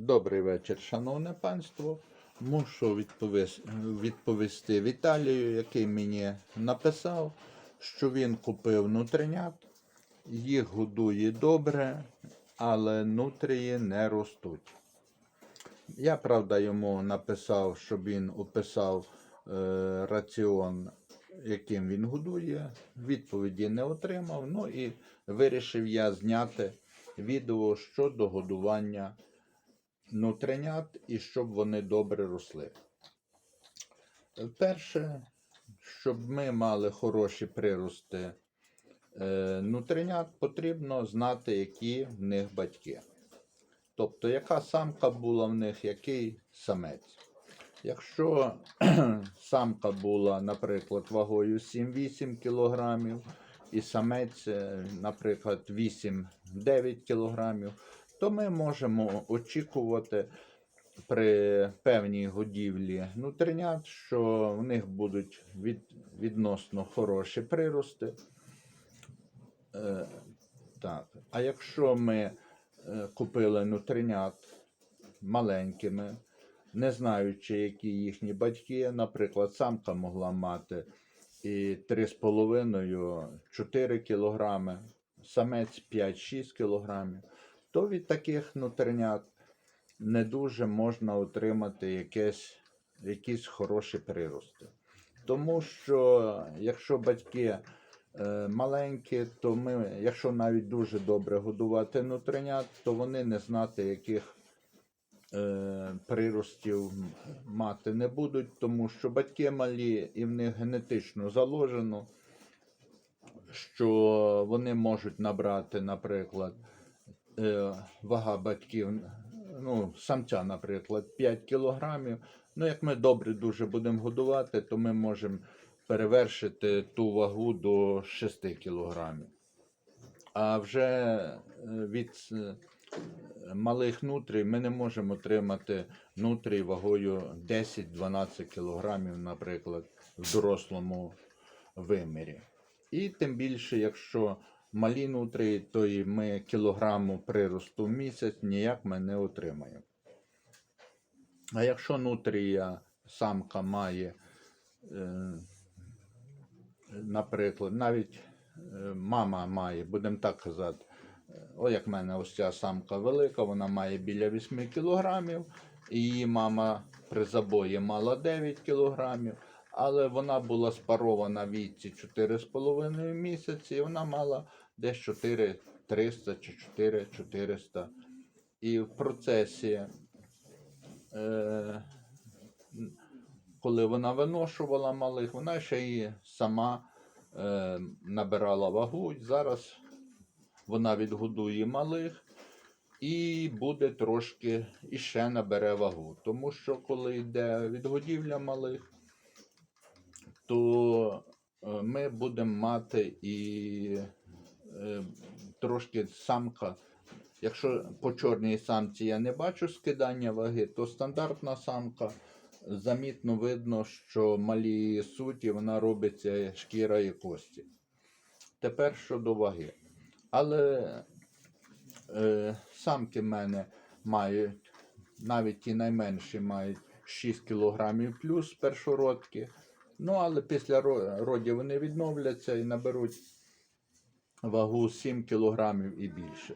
Добрий вечір, шановне панство. Мушу відповісти, відповісти Віталію, який мені написав, що він купив нутринят, їх годує добре, але нутрії не ростуть. Я, правда, йому написав, щоб він описав е, раціон, яким він годує. Відповіді не отримав. Ну і вирішив я зняти відео щодо годування нутринят і щоб вони добре росли. Перше, щоб ми мали хороші прирости е, нутринят, потрібно знати, які в них батьки. Тобто, яка самка була в них, який самець. Якщо самка була, наприклад, вагою 7-8 кг, і самець, е, наприклад, 8-9 кг, то ми можемо очікувати при певній годівлі нутринят, що в них будуть від, відносно хороші прирости. Е, так. А якщо ми е, купили нутринят маленькими, не знаючи, які їхні батьки, наприклад, самка могла мати і 3,5-4 кг, самець 5-6 кг, то від таких нутринят не дуже можна отримати якесь, якісь хороші прирости. Тому що якщо батьки е, маленькі, то ми, якщо навіть дуже добре годувати нутринят, то вони не знати, яких е, приростів мати не будуть, тому що батьки малі і в них генетично заложено, що вони можуть набрати, наприклад, вага батьків, ну, самця, наприклад, 5 кілограмів. Ну, як ми добре дуже будемо годувати, то ми можемо перевершити ту вагу до 6 кілограмів. А вже е, від е, малих нутрій ми не можемо отримати нутрій вагою 10-12 кілограмів, наприклад, в дорослому вимірі. І тим більше, якщо малі нутрії, то і ми кілограму приросту в місяць ніяк ми не отримаємо. А якщо нутрія самка має, е, наприклад, навіть е, мама має, будемо так казати, е, о, як в мене ось ця самка велика, вона має біля 8 кілограмів, її мама при забої мала 9 кілограмів, але вона була спарована віці 4,5 місяці, і вона мала десь 4 300 чи 4 400. І в процесі, е, коли вона виношувала малих, вона ще і сама е, набирала вагу. Зараз вона відгодує малих і буде трошки і ще набере вагу. Тому що коли йде відгодівля малих, то е, ми будемо мати і трошки самка. Якщо по чорній самці я не бачу скидання ваги, то стандартна самка замітно видно, що малі суті вона робиться шкіра і кості. Тепер щодо ваги. Але е, самки в мене мають, навіть ті найменші мають 6 кг плюс першородки. Ну, але після ро- родів вони відновляться і наберуть вагу 7 кг і більше.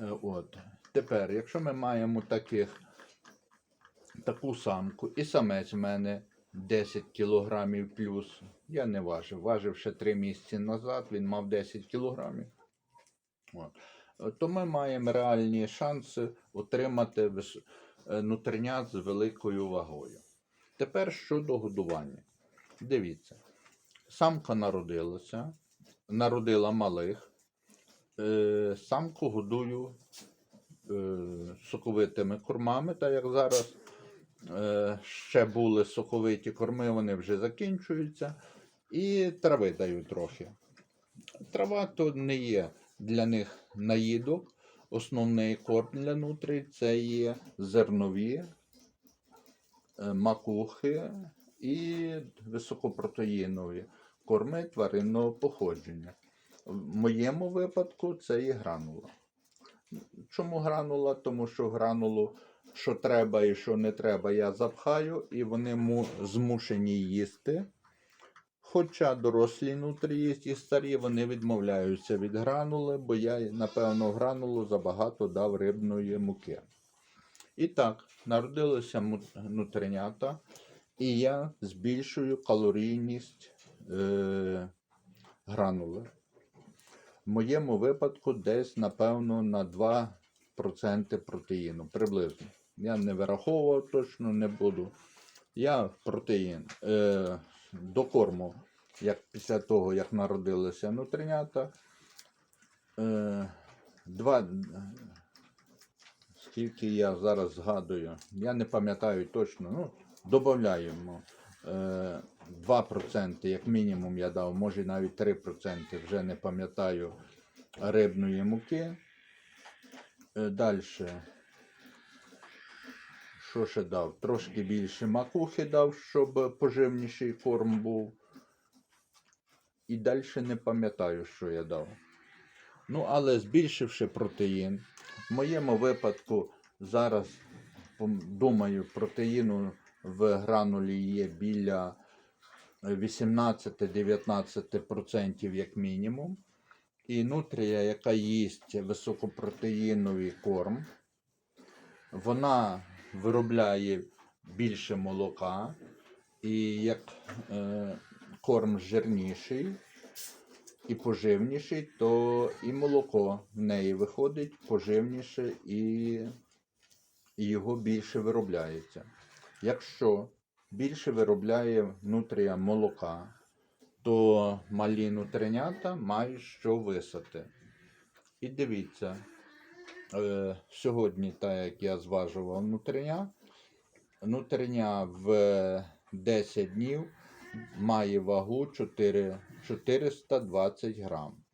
Е, От. Тепер, якщо ми маємо таких, таку самку, і самець в мене 10 кг плюс, я не важив, важив ще 3 місяці назад, він мав 10 кг. От. Е, То ми маємо реальні шанси отримати е, нутринят з великою вагою. Тепер щодо годування. Дивіться, самка народилася, народила малих. Е, самку годую е, соковитими кормами, так як зараз е, ще були соковиті корми, вони вже закінчуються. І трави даю трохи. Трава то не є для них наїдок. Основний корм для нутрій це є зернові, макухи і високопротеїнові корми тваринного походження. В моєму випадку це є гранула. Чому гранула? Тому що гранулу, що треба і що не треба, я запхаю, і вони змушені їсти. Хоча дорослі нутрії і старі вони відмовляються від гранули, бо я, напевно, гранулу забагато дав рибної муки. І так, народилися нутринята, і я збільшую калорійність е, гранули. В моєму випадку десь, напевно, на 2% протеїну. Приблизно. Я не вираховував точно, не буду. Я протеїн е, до корму, як після того, як народилися нутринята. Е, два, скільки я зараз згадую, я не пам'ятаю точно, ну, додаємо. Е, 2% як мінімум я дав, може навіть 3%, вже не пам'ятаю рибної муки. Далі. Що ще дав? Трошки більше макухи дав, щоб поживніший корм був. І далі не пам'ятаю, що я дав. Ну, але збільшивши протеїн. В моєму випадку зараз думаю, протеїну в гранулі є біля 18-19% як мінімум. І нутрія, яка їсть високопротеїновий корм, вона виробляє більше молока, і як е, корм жирніший і поживніший, то і молоко в неї виходить поживніше і, і його більше виробляється. Якщо більше виробляє нутрія молока, то малі нутринята мають що висати. І дивіться, е, сьогодні, так як я зважував нутриня, нутриня в 10 днів має вагу 4, 420 грам.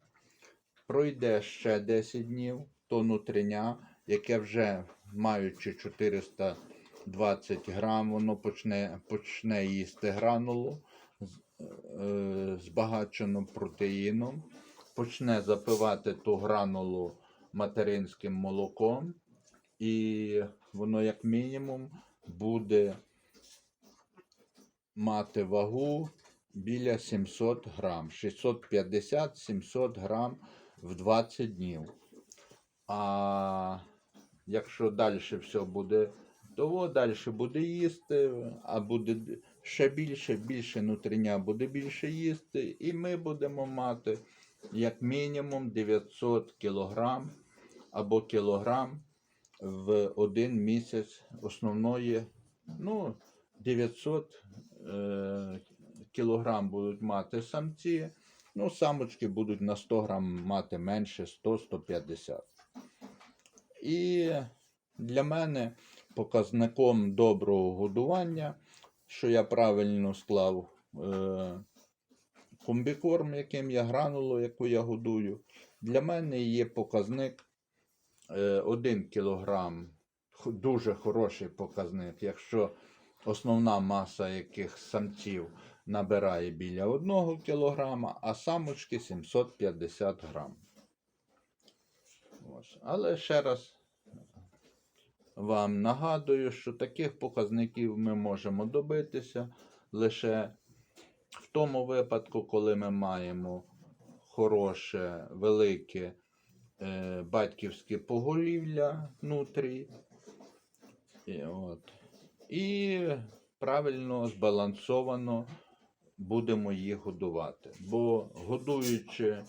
Пройде ще 10 днів, то нутриня, яке вже маючи 420 грам, воно почне, почне їсти гранулу, е, збагачену протеїном, почне запивати ту гранулу материнським молоком, і воно, як мінімум, буде мати вагу біля 700 грам, 650-700 грам в 20 днів. А якщо далі все буде, то далі буде їсти, а буде ще більше, більше нутриня буде більше їсти, і ми будемо мати як мінімум 900 кілограм або кілограм в один місяць основної, ну, 900 е, кілограм будуть мати самці, ну, самочки будуть на 100 грам мати менше 100-150. І для мене показником доброго годування, що я правильно склав е, комбікорм, яким я гранулу, яку я годую, для мене є показник 1 кілограм. Дуже хороший показник. Якщо основна маса яких самців набирає біля 1 кілограма, а самочки 750 грам. Ось. Але ще раз вам нагадую, що таких показників ми можемо добитися лише в тому випадку, коли ми маємо хороше, велике е, батьківське поголів'я нутрій. І, от. і правильно збалансовано будемо їх годувати. Бо годуючи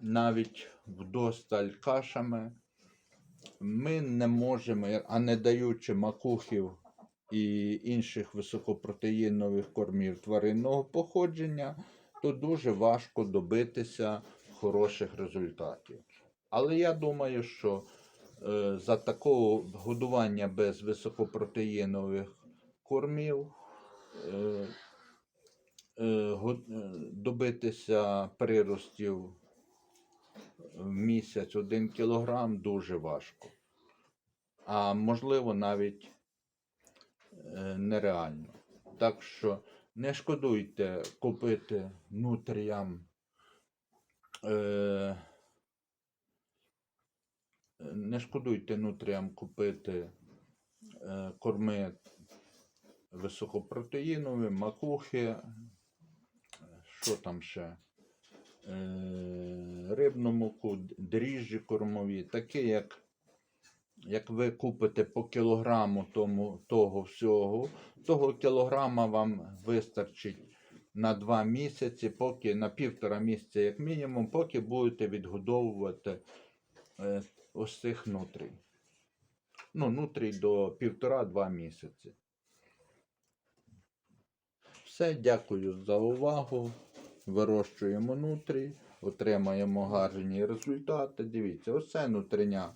навіть вдосталь кашами, ми не можемо, а не даючи макухів і інших високопротеїнових кормів тваринного походження, то дуже важко добитися хороших результатів. Але я думаю, що е, за такого годування без високопротеїнових кормів е, е, е, добитися приростів в місяць 1 кілограм дуже важко. А можливо навіть е, нереально. Так що не шкодуйте купити нутріям е, не шкодуйте нутріям купити е, корми високопротеїнові, макухи, що там ще? Е, рибну муку, дріжджі кормові, такі, як, як ви купите по кілограму тому, того всього, того кілограма вам вистачить на 2 місяці, поки на півтора місяця, як мінімум, поки будете відгодовувати е, ось цих нутрій. Ну, нутрій до півтора-два місяці. Все, дякую за увагу. Вирощуємо нутрі, отримаємо гарні результати. Дивіться, оце нутриня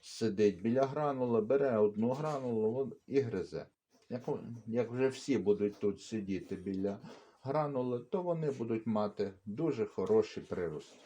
сидить біля гранула, бере одну гранулу і гризе. Як, як вже всі будуть тут сидіти біля гранули, то вони будуть мати дуже хороші прирости.